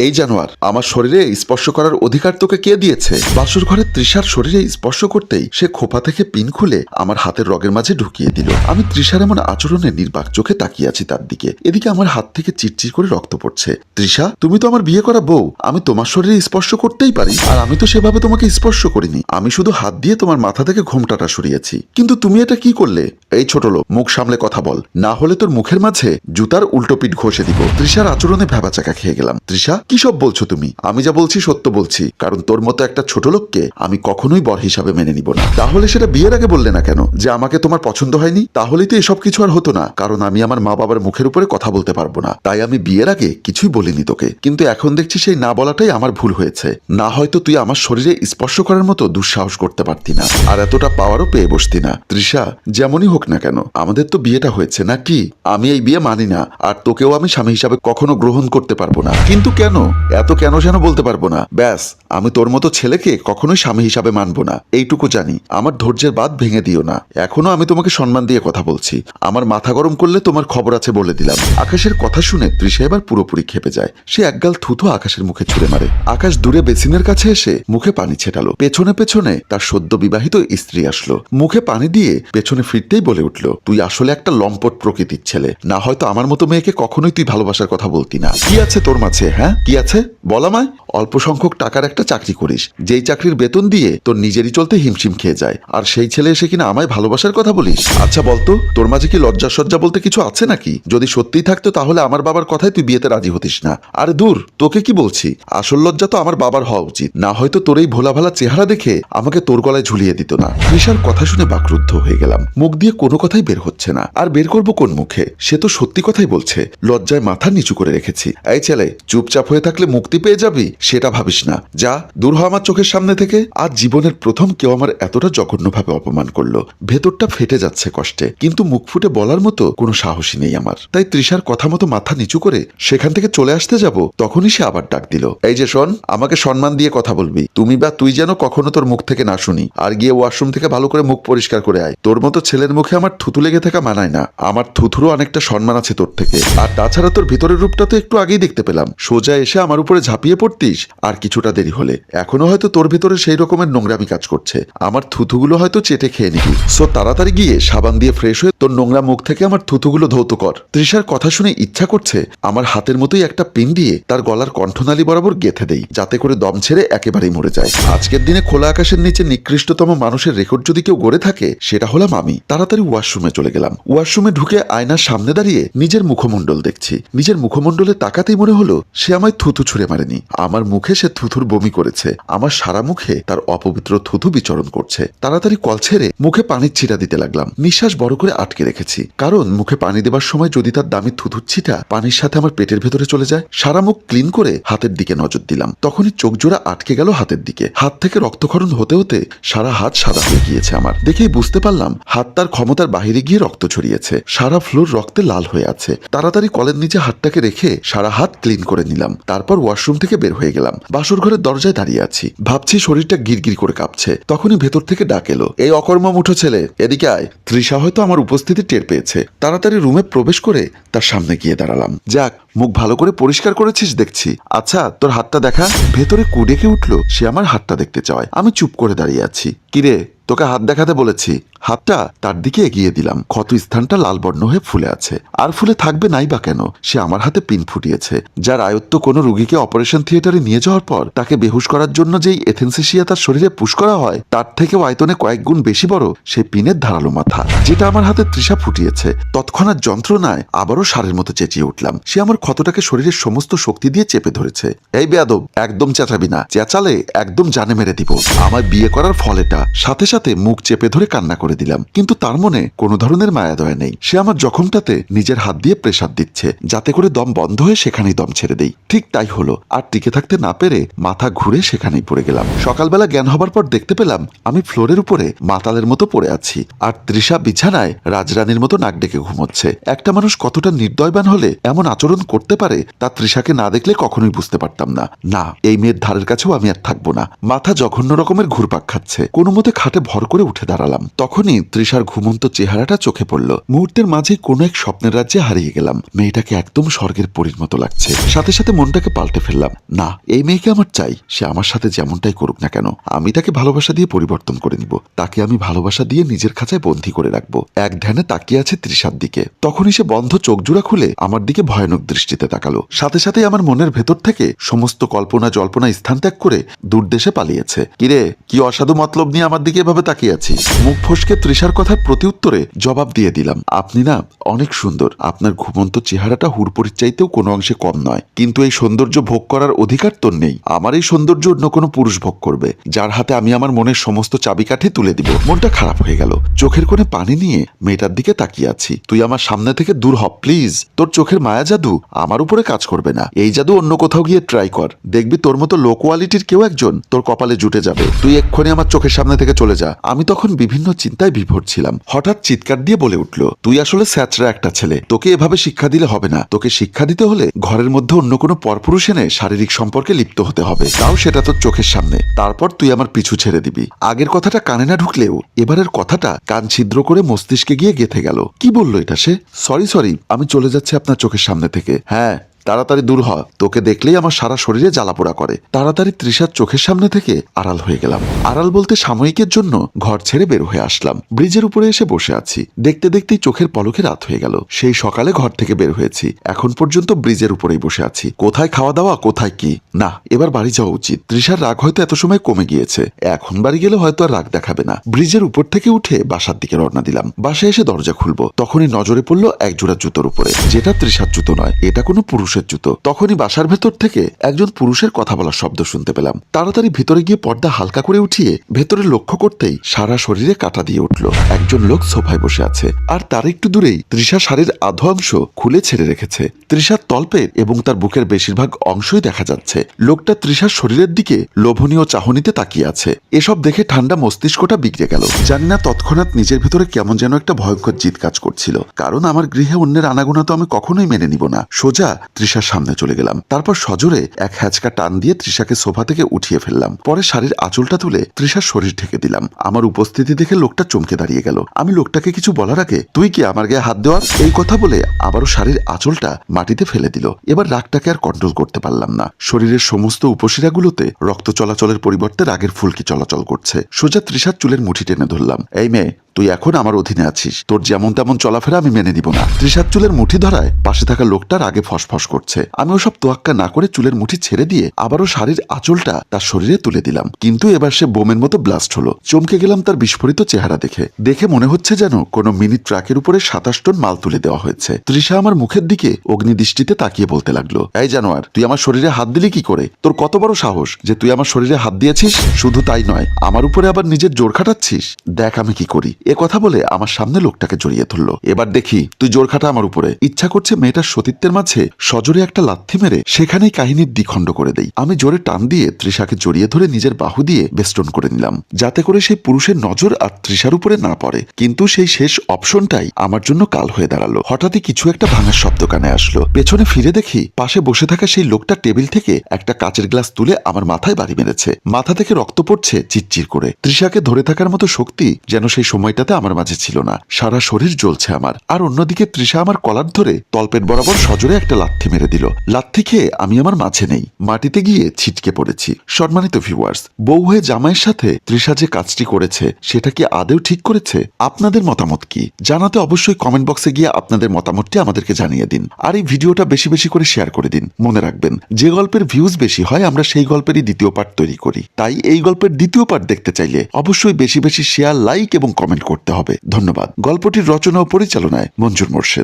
এই জানোয়ার, আমার শরীরে স্পর্শ করার অধিকার তোকে কে দিয়েছে? বাসুর ঘরে তৃষার শরীরে স্পর্শ করতেই সে খোপা থেকে পিন খুলে আমার হাতের রগের মাঝে ঢুকিয়ে দিল। আমি তৃষার এমন আচরণে নির্বাক চোখে তাকিয়ে আছি তার দিকে। এদিকে আমার হাত থেকে চিরচির করে রক্ত পড়ছে। তৃষা, তুমি তো আমার বিয়ে করা বউ। আমি তোমার শরীরে স্পর্শ করতেই পারি। আর আমি তো সেভাবে তোমাকে স্পর্শ করিনি। আমি শুধু হাত দিয়ে তোমার মাথা থেকে ঘোমটাটা সরিয়েছি। কিন্তু তুমি এটা কি করলে? এই ছোট লোক, মুখ সামলে কথা বল। না হলে তোর মুখের মাঝে জুতার উল্টো পিঠ ঘষে দিব। তৃষার আচরণে ভেবাচাকা খেয়ে গেলাম। তৃষা কি সব বলছো তুমি? আমি যা বলছি সত্য বলছি। কারণ তোর মতো একটা ছোট লোককে আমি কখনোই বর হিসাবে মেনে নিব না। তাহলে সেটা বিয়ের আগে বললে না কেন? যে আমাকে তোমার পছন্দ হয়নি, তাহলেই তো এসব কিছু আর হতো না। কারণ আমি আমার মা বাবার মুখের উপরে কথা বলতে পারব না। তাই আমি বিয়ের আগে কিছুই বলিনি তোকে। কিন্তু এখন দেখছি সেই না বলাটাই আমার ভুল হয়েছে। না হয়তো তুই আমার শরীরে স্পর্শ করার মতো দুঃসাহস করতে পারতি না। আর এতটা পাওয়ারও পেয়ে বসতি না। তৃষা, যেমনই হোক না কেন, আমাদের তো বিয়েটা হয়েছে, নাকি? আমি এই বিয়ে মানি না। আর তোকেও আমি স্বামী হিসাবে কখনো গ্রহণ করতে পারব না। কিন্তু কেন? এত কেন যেন বলতে পারব না। ব্যাস, আমি তোর মতো ছেলেকে কখনোই স্বামী হিসাবে মানবো না। এইটুকু জানি। আমার ধৈর্যের বাদ ভেঙে দিও না। এখনও আমি তোমাকে সম্মান দিয়ে কথা বলছি। আমার মাথা গরম করলে তোমার খবর আছে বলে দিলাম। আকাশের কথা শুনে তৃষা এবার পুরোপুরি খেপে যায়। সে একগাল থুথু আকাশের মুখে ছুড়ে মারে। আকাশ দূরে বেসিনের কাছে এসে মুখে পানি ছেটালো। পেছনে পেছনে তার সদ্য বিবাহিত স্ত্রী আসলো। মুখে পানি দিয়ে পেছনে ফিরতেই বলে উঠল, তুই আসলে একটা লম্পট প্রকৃতির ছেলে। না হয়তো আমার মতো মেয়েকে কখনোই তুই ভালোবাসার কথা বলতি না। কি আছে তোর মাঝে হ্যাঁ? কি আছে? বলামায় অল্প সংখ্যক টাকার একটা চাকরি করিস। যেই চাকরির বেতন দিয়ে তোর নিজেরই চলতে হিমশিম খেয়ে যায়। আর সেই ছেলে এসে কিনা আমায় ভালোবাসার কথা বলিস? আচ্ছা বলতো তোর মাঝে কি লজ্জা সজ্জা বলতে কিছু আছে নাকি? যদি সত্যিই থাকতো তাহলে আমার বাবার কথায় তুই বিয়েতে রাজি হতিস না। আরে দূর, তোকে কি বলছি? আসল লজ্জা তো আমার বাবার হওয়া উচিত। না হয়তো তোর এই ভোলা ভালা চেহারা দেখে আমাকে তোর গলায় ঝুলিয়ে দিত না। তৃষার কথা শুনে বাকরুদ্ধ হয়ে গেলাম। মুখ দিয়ে কোনো কথাই বের হচ্ছে না। আর বের করব কোন মুখে? সে তো সত্যি কথাই বলছে। লজ্জায় মাথা নিচু করে রেখেছি। এই ছেলে, চুপচাপ হয়ে থাকলে মুক্তি পেয়ে যাবি? সেটা ভাবিস না। যা দূর হ আমার চোখের সামনে থেকে, আজ জীবনের প্রথম কেউ আমার এতটা জঘন্যভাবে অপমান করল। ভেতরটা ফেটে যাচ্ছে কষ্টে, কিন্তু মুখ ফুটে বলার মতো কোনো সাহসী নেই আমার। তাই তৃষার কথা মতো মাথা নিচু করে সেখান থেকে চলে আসতে যাব, তখনই সে আবার ডাক দিল। এই যে শোন, আমাকে সম্মান দিয়ে কথা বলবি। তুমি বা তুই যেন কখনো তোর মুখ থেকে না শুনি। আর গিয়ে ওয়াশরুম থেকে ভালো করে মুখ পরিষ্কার করে আয়। তোর মতো ছেলের মুখে আমার থুতু লেগে থাকা মানায় না। আমার থুথুরও অনেকটা সম্মান আছে তোর থেকে। আর তাছাড়া তোর ভিতরের রূপটা তো একটু আগেই দেখতে পেলাম। সোজা এসে আমার উপরে ঝাঁপিয়ে পড়তিস আর কিছুটা দেরি হলে। এখনও হয়তো তোর ভিতরে সেই রকমের নোংরামি কাজ করছে। আমার থুথুগুলো হয়তো চেটে খেয়ে নিবি। সো তাড়াতাড়ি গিয়ে সাবান দিয়ে ফ্রেশ হয়ে তোর নোংরা মুখ থেকে আমার থুথুগুলো ধৌত কর। তৃষার কথা শুনে ইচ্ছা করছে আমার হাতের মতোই একটা পিন দিয়ে তার গলার কণ্ঠনালী বরাবর গেথে দেই, যাতে করে দম ছেড়ে একেবারেই মরে যায়। আজকের দিনে খোলা আকাশের নিচে নিকৃষ্টতম মানুষের রেকর্ড যদি কেউ গড়ে থাকে, সেটা হলাম আমি। তাড়াতাড়ি ওয়াশরুমে চলে গেলাম। ওয়াশরুমে ঢুকে আয়নার সামনে দাঁড়িয়ে নিজের মুখমণ্ডল দেখছি। নিজের মুখমণ্ডলে তাকাতেই মনে হলো, সে আমায় থুথু ছুঁড়ে মারেনি। আমার মুখে সে থুথুর বমি করেছে। আমার সারা মুখে তার অপবিত্র থুথু বিচরণ করছে। তাড়াতাড়ি কল ছেড়ে মুখে পানির ছিটা দিতে লাগলাম। নিঃশ্বাস বড় করে আটকে রেখেছি। কারণ মুখে পানি দেবার সময় যদি তার দামি থুথুর ছিটা পানির সাথে আমার পেটের ভেতরে চলে যায়, সারা মুখ ক্লিন করে হাতের দিকে নজর দিলাম। তখনই চোখ জোড়া আটকে গেল হাতের দিকে। হাত থেকে রক্তক্ষরণ হতে হতে সারা হাত সাদা হয়ে গিয়েছে আমার। দেখেই বুঝতে পারলাম হাত তার ক্ষমতার বাহিরে গিয়ে রক্ত ছড়িয়েছে। সারা ফ্লোর রক্তে লাল হয়ে আছে। তাড়াতাড়ি কলের নিচে হাতটাকে রেখে সারা হাত ক্লিন করে নিলাম। তারপর ওয়াশরুম থেকে বের হয়ে গেলাম। বাসর ঘরের দরজায় দাঁড়িয়ে আছি। ভাবছি শরীরটা গিরগির করে কাঁপছে। তখনই ভেতর থেকে ডাক এলো, এই অকর্ম মুঠো ছেলে, এদিকে আয়। তৃষা হয়তো আমার উপস্থিতি টের পেয়েছে। তাড়াতাড়ি রুমে প্রবেশ করে তার সামনে গিয়ে দাঁড়ালাম। যাক, মুখ ভালো করে পরিষ্কার করেছিস দেখছি। আচ্ছা তোর হাতটা দেখা। ভেতরে কুডেকে উঠল, সে আমার হাতটা দেখতে চায়। আমি চুপ করে দাঁড়িয়ে আছি। কিরে তোকে হাত দেখাতে বলেছি। হাতটা তার দিকে এগিয়ে দিলাম। ক্ষত স্থানটা লাল বর্ণ হয়ে ফুলে আছে। আর ফুলে থাকবে নাই বা কেন? সে আমার হাতে পিন ফুটিয়েছে। যার আয়ত্ত কোনো রুগীকে অপারেশন থিয়েটারে নিয়ে যাওয়ার পর তাকে বেহুশ করার জন্য যেই এথেন্সেশিয়া তার শরীরে পুশ করা হয়, তার থেকেও আয়তনে কয়েক গুণ বেশি বড় সেই পিনের ধারালো মাথা, যেটা আমার হাতে তৃষা ফুটিয়েছে। তৎক্ষণাৎ যন্ত্রণায় আবারও সারের মতো চেঁচিয়ে উঠলাম। সে আমার ক্ষতটাকে শরীরের সমস্ত শক্তি দিয়ে চেপে ধরেছে। এই বেয়াদব, একদম চেঁচাবি না। চেঁচালে একদম জানে মেরে দিব। আমার বিয়ে করার ফলেটা সাথে সাথে মুখ চেপে ধরে কান্না করে দিলাম। কিন্তু তার মনে কোনো ধরনের মায়া দয়া নেই। সে আমার জখমটাতে নিজের হাত দিয়ে প্রেসার দিচ্ছে, যাতে করে দম বন্ধ হয়ে সেখানেই দম ছেড়ে দেই। ঠিক তাই হলো, আর টিকে থাকতে না পেরে মাথা ঘুরে সেখানেই পড়ে গেলাম। সকালবেলা জ্ঞান হবার পর দেখতে পেলাম, আমি ফ্লোরের উপরে মাতালের মতো পড়ে আছি, আর তৃষা বিছানায় রাজরানীর মতো নাক ডেকে ঘুমোচ্ছে। একটা মানুষ কতটা নির্দয়বান হলে এমন আচরণ করতে পারে, তা তৃষাকে না দেখলে কখনোই বুঝতে পারতাম না। না, এই মেয়ের ধারের কাছেও আমি আর থাকব না। মাথা জঘন্য রকমের ঘুরপাক খাচ্ছে। কোনো মতে খাটে ভর করে উঠে দাঁড়ালাম। তখনই তৃষার ঘুমন্ত চেহারাটা চোখে পড়ল। মুহূর্তের মাঝে কোনো এক স্বপ্নের রাজ্যে হারিয়ে গেলাম। মেয়েটাকে একদম স্বর্গের পরীর মতো লাগছে। সাথে সাথে মনটাকে পাল্টে ফেললাম। না, এই মেয়েকে আমার চাই। সে আমার সাথে যেমনটাই করুক না কেন, আমি তাকে ভালোবাসা দিয়ে পরিবর্তন করে নিব। তাকে আমি ভালোবাসা দিয়ে নিজের খাঁচায় বন্দি করে রাখব। এক ধ্যানে তাকিয়ে আছে তৃষার দিকে। তখনই সে বন্ধ চোখ জোড়া খুলে আমার দিকে ভয়ানক দৃষ্টিতে তাকালো। সাথে সাথে আমার মনের ভেতর থেকে সমস্ত কল্পনা জল্পনা স্থান ত্যাগ করে দূরদেশে পালিয়েছে। কিরে, কি অসাধু মতলব নিয়ে আমার দিকে এভাবে তাকিয়ে আছিস। মুখ ফসকে তৃষার কথার প্রতি উত্তরে জবাব দিয়ে দিলাম। আপনি না অনেক সুন্দর। আপনার ঘুমন্ত চেহারাটা হুড়পড়ির চাইতেও কোনো অংশে কম নয়। কিন্তু এই সৌন্দর্য ভোগ করার অধিকার তোর নেই। আমার এই সৌন্দর্য অন্য কোনো পুরুষ ভোগ করবে। যার হাতে আমি আমার মনের সমস্ত চাবিকাঠি তুলে দিব। মনটা খারাপ হয়ে গেল। চোখের কোণে পানি নিয়ে মেয়েটার দিকে তাকিয়ে আছি। তুই আমার সামনে থেকে দূর হ, প্লিজ। তোর চোখের মায়া জাদু আমার উপরে কাজ করবে না। এই জাদু অন্য কোথাও গিয়ে ট্রাই কর। দেখবি তোর মতো লো কোয়ালিটির কেউ একজন তোর কপালে জুটে যাবে। তুই এক্ষুনি আমার চোখের সামনে থেকে চলে যা আমি তখন বিভিন্ন চিন্তায় বিভোর ছিলাম। হঠাৎ চিৎকার দিয়ে বলে উঠল, তুই আসলে স্যাচরা একটা ছেলে। তোকে এভাবে শিক্ষা দিলে হবে না। তোকে শিক্ষা দিতে হলে ঘরের মধ্যে অন্য কোনো পরপুরুষ এনে শারীরিক সম্পর্কে লিপ্ত হতে হবে। তাও সেটা তোর চোখের সামনে। তারপর তুই আমার পিছু ছেড়ে দিবি। আগের কথাটা কানে না ঢুকলেও এবারের কথাটা কান ছিদ্র করে মস্তিষ্কে গিয়ে গেথে গেল। কি বলল এটা সে? সরি সরি, আমি চলে যাচ্ছি আপনার চোখের সামনে থেকে। হ্যাঁ তাড়াতাড়ি দূর হ, তোকে দেখলেই আমার সারা শরীরে জ্বালাপোড়া করে। তাড়াতাড়ি তৃষার চোখের সামনে থেকে আড়াল হয়ে গেলাম। আড়াল বলতে সাময়িকের জন্য ঘর ছেড়ে বের হয়ে আসলাম। ব্রিজের উপরে এসে বসে আছি। দেখতে দেখতেই চোখের পলকে রাত হয়ে গেল। সেই সকালে ঘর থেকে বের হয়েছি। এখন পর্যন্ত ব্রিজের উপরেই বসে আছি। কোথায় খাওয়া দাওয়া, কোথায় কি? না, এবার বাড়ি যাওয়া উচিত। তৃষার রাগ হয়তো এত সময় কমে গিয়েছে। এখন বাড়ি গেলে হয়তো আর রাগ দেখাবে না। ব্রিজের উপর থেকে উঠে বাসার দিকে রওনা দিলাম। বাসায় এসে দরজা খুলবো। তখনই নজরে পড়ল এক জোড়া জুতোর উপরে। যেটা তৃষার জুতো নয়, এটা কোনো পুরুষের জুতো। তখনই বাসার ভেতর থেকে একজন পুরুষের কথা বলার শব্দ শুনতে পেলাম। তাড়াতাড়ি ভিতরে গিয়ে পর্দা হালকা করে উঠিয়ে ভেতরে লক্ষ্য করতেই সারা শরীরে কাটা দিয়ে উঠল। একজন লোক সোফায় বসে আছে আর তার একটু দূরেই তৃষা শাড়ির আধো অংশ খুলে ছেড়ে রেখেছে। তৃষার তল্পের এবং তার বুকের বেশিরভাগ অংশই দেখা যাচ্ছে। লোকটা তৃষার শরীরের দিকে লোভনীয় চাহনিতে তাকিয়ে আছে। এসব দেখে ঠান্ডা মস্তিষ্কটা বিগড়ে গেল। জানি না তৎক্ষণাৎ নিজের ভেতরে কেমন যেন একটা ভয়ঙ্কর জিত কাজ করছিল। কারণ আমার গৃহে অন্যের আনাগোনা তো আমি কখনোই মেনে নিব না। সোজা তৃষার সামনে চলে গেলাম। তারপর সজোরে এক হ্যাচকা টান দিয়ে তৃষাকে সোফা থেকে উঠিয়ে ফেললাম। পরে শাড়ির আঁচলটা তুলে তৃষার শরীর ঢেকে দিলাম। আমার উপস্থিতি দেখে লোকটা চমকে দাঁড়িয়ে গেল। আমি লোকটাকে কিছু বলার আগে, তুই কি আমার গায়ে হাত দেওয়ার? এই কথা বলে আবারও শাড়ির আঁচলটা মাটিতে ফেলে দিল। এবার রাগটাকে আর কন্ট্রোল করতে পারলাম না। শরীরের সমস্ত উপশিরাগুলোতে রক্ত চলাচলের পরিবর্তে রাগের ফুলকি চলাচল করছে। সোজা তৃষার চুলের মুঠি টেনে ধরলাম। এই মেয়ে তুই এখন আমার অধীনে আছিস। তোর যেমন তেমন চলাফেরা আমি মেনে নিব না। তৃষার চুলের মুঠি ধরায় পাশে থাকা লোকটার আগে ফসফস করছে। আমি ওসব তোয়াক্কা না করে চুলের মুঠি ছেড়ে দিয়ে আবারও শাড়ির আঁচলটা তার শরীরে তুলে দিলাম। কিন্তু এবার সে বোমের মতো ব্লাস্ট হলো। চমকে গেলাম তার বিস্ফোরিত চেহারা দেখে। দেখে মনে হচ্ছে যেন কোনো মিনি ট্রাকের উপরে সাতাশ টন মাল তুলে দেওয়া হয়েছে। তৃষা আমার মুখের দিকে অগ্নিদৃষ্টিতে তাকিয়ে বলতে লাগল, এই জানোয়ার, তুই আমার শরীরে হাত দিলি কি করে? তোর কত বড় সাহস যে তুই আমার শরীরে হাত দিয়েছিস? শুধু তাই নয়, আমার উপরে আবার নিজের জোর খাটাচ্ছিস? দেখ আমি কি করি। এ কথা বলে আমার সামনে লোকটাকে জড়িয়ে ধরলো। এবার দেখি, তুই জোর খাটা আমার উপরে। ইচ্ছা করছে মেয়েটার সতীত্বের মাঝে সজোরে একটা লাথি মেরে সেখানেই কাহিনীর দ্বিখণ্ড করে দেই। আমি জোরে টান দিয়ে তৃষাকে জড়িয়ে ধরে নিজের বাহু দিয়ে বেষ্টন করে নিলাম, যাতে করে সেই পুরুষের নজর আর তৃষার উপরে না পড়ে। কিন্তু সেই শেষ অপশনটাই আমার জন্য কাল হয়ে দাঁড়াল। হঠাৎই কিছু একটা ভাঙার শব্দ কানে আসলো। পেছনে ফিরে দেখি, পাশে বসে থাকা সেই লোকটা টেবিল থেকে একটা কাচের গ্লাস তুলে আমার মাথায় বাড়ি মেরেছে। মাথা থেকে রক্ত পড়ছে চিরচির করে। তৃষাকে ধরে থাকার মতো শক্তি যেন সেই সময়টাতে আমার মাঝে ছিল না। সারা শরীর জ্বলছে আমার। আর অন্যদিকে তৃষা আমার কলার ধরে তলপেট বরাবর সজোরে একটা লাথি মেরে দিল। লাথি খেয়ে আমি আমার মাঝে নেই। মাটিতে গিয়ে ছিটকে পড়েছি। সম্মানিত ভিউয়ার্স বউ হয়ে জামাইয়ের সাথে তৃষা যে কাজটি করেছে, সেটা কি আদেও ঠিক করেছে? আপনাদের মতামত কি? জানাতে অবশ্যই কমেন্ট বক্সে গিয়ে আপনাদের মতামতটি আমাদেরকে জানিয়ে দিন। আর এই ভিডিওটা বেশি বেশি করে শেয়ার করে দিন। মনে রাখবেন, যে গল্পের ভিউজ বেশি হয়, আমরা সেই গল্পেরই দ্বিতীয় পার্ট তৈরি করি। তাই এই গল্পের দ্বিতীয় পার্ট দেখতে চাইলে অবশ্যই বেশি বেশি শেয়ার লাইক এবং কমেন্ট করতে হবে। ধন্যবাদ। গল্পটির রচনা ও পরিচালনায় মঞ্জুর মোর্শেদ।